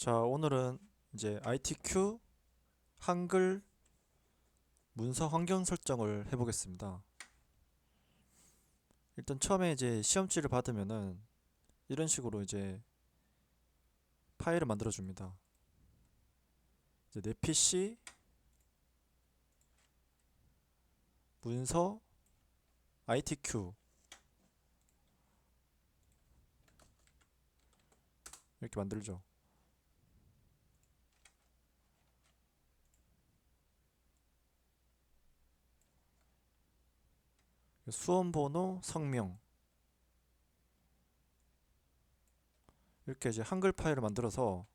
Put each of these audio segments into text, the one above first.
자, 오늘은 이제 ITQ 한글 문서 환경 설정을 해보겠습니다. 일단 처음에 이제 시험지를 받으면은 이런 식으로 이제 파일을 만들어 줍니다. 이제 내 PC 문서 ITQ 이렇게 만들죠. 수험 번호, 성명. 이렇게 이제 한글 파일을 만들어서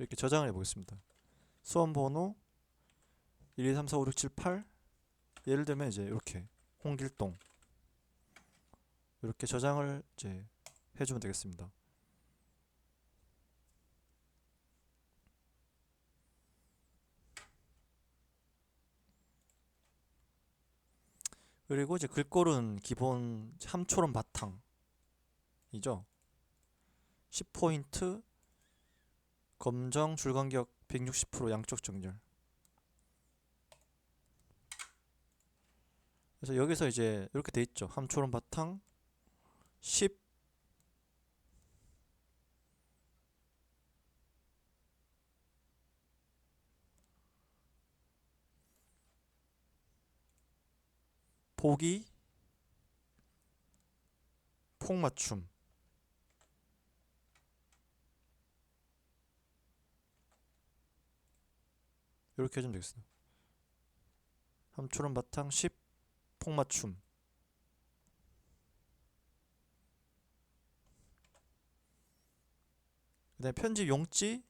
이렇게 저장을 해 보겠습니다. 수험 번호 1, 2, 3, 4, 5, 6, 7, 8 예를 들면 이제 이렇게 홍길동 이렇게 저장을 이제 해 주면 되겠습니다. 그리고 이제 글꼴은 기본 3초론 바탕이죠. 10포인트 검정 줄간격 160% 양쪽 정렬. 그래서 여기서 이제 이렇게 돼 있죠. 함초론 바탕 10 보기 폭 맞춤 이렇게 해주면 되겠어. 함초론 바탕 10 폭맞춤. 그 다음에 편집 용지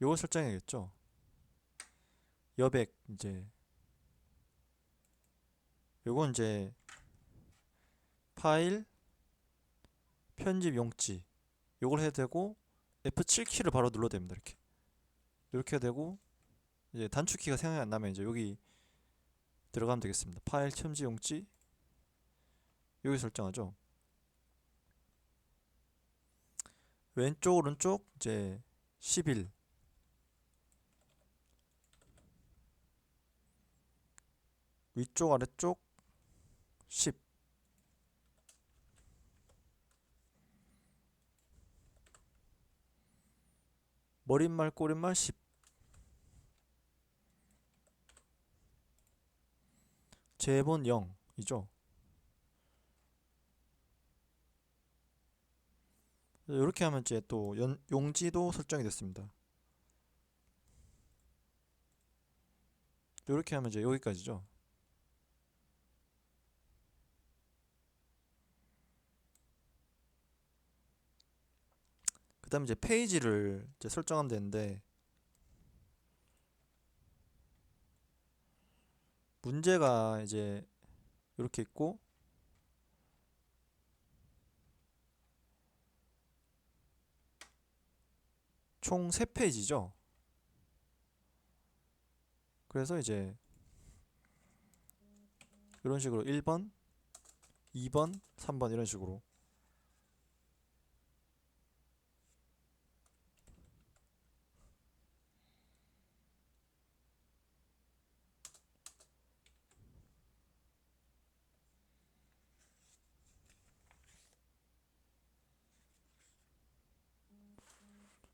요거 설정해야겠죠. 여백 이제 요건 이제 파일 편집 용지 요걸 해야 되고 F7키를 바로 눌러도 됩니다. 이렇게. 이렇게 되고 이제 단축키가 생각이 안 나면 이제 여기 들어가면 되겠습니다. 파일 첨지 용지 여기 설정하죠. 왼쪽 오른쪽 이제 11 위쪽 아래쪽 10 머릿말 꼬릿말 10 제본 0이죠? 이렇게 하면 이제 또 연, 용지도 설정이 됐습니다. 이렇게 하면 이제 여기까지죠 그 다음에 이제 페이지를 이제 설정하면 되는데 문제가 이제 이렇게 있고 총 3페이지죠. 그래서 이제 이런 식으로 1번 2번 3번 이런 식으로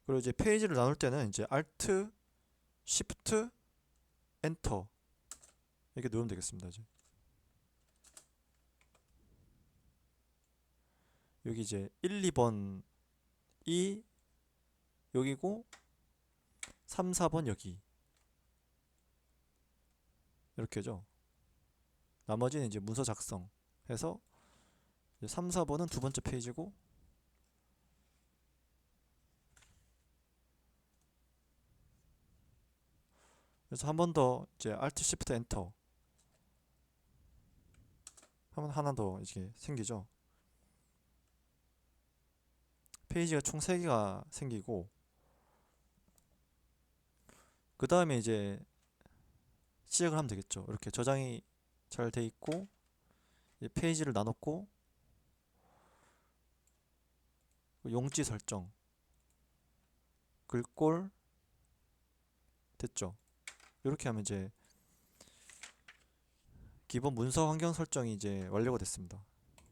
그리고 이제 페이지를 나눌 때는 이제 Alt, Shift, Enter 이렇게 누르면 되겠습니다. 이제 여기 이제 1, 2번 이 여기고 3, 4번 여기 이렇게죠. 나머지는 이제 문서 작성 해서 이제 3, 4번은 두 번째 페이지고 그래서 한 번 더 이제 Alt Shift Enter 하면 하나 더 이제 생기죠. 페이지가 총 3개가 생기고 그 다음에 이제 시작을 하면 되겠죠. 이렇게 저장이 잘 돼 있고 페이지를 나눴고 용지 설정 글꼴 됐죠. 이렇게 하면 이제 기본 문서 환경 설정이 이제 완료가 됐습니다.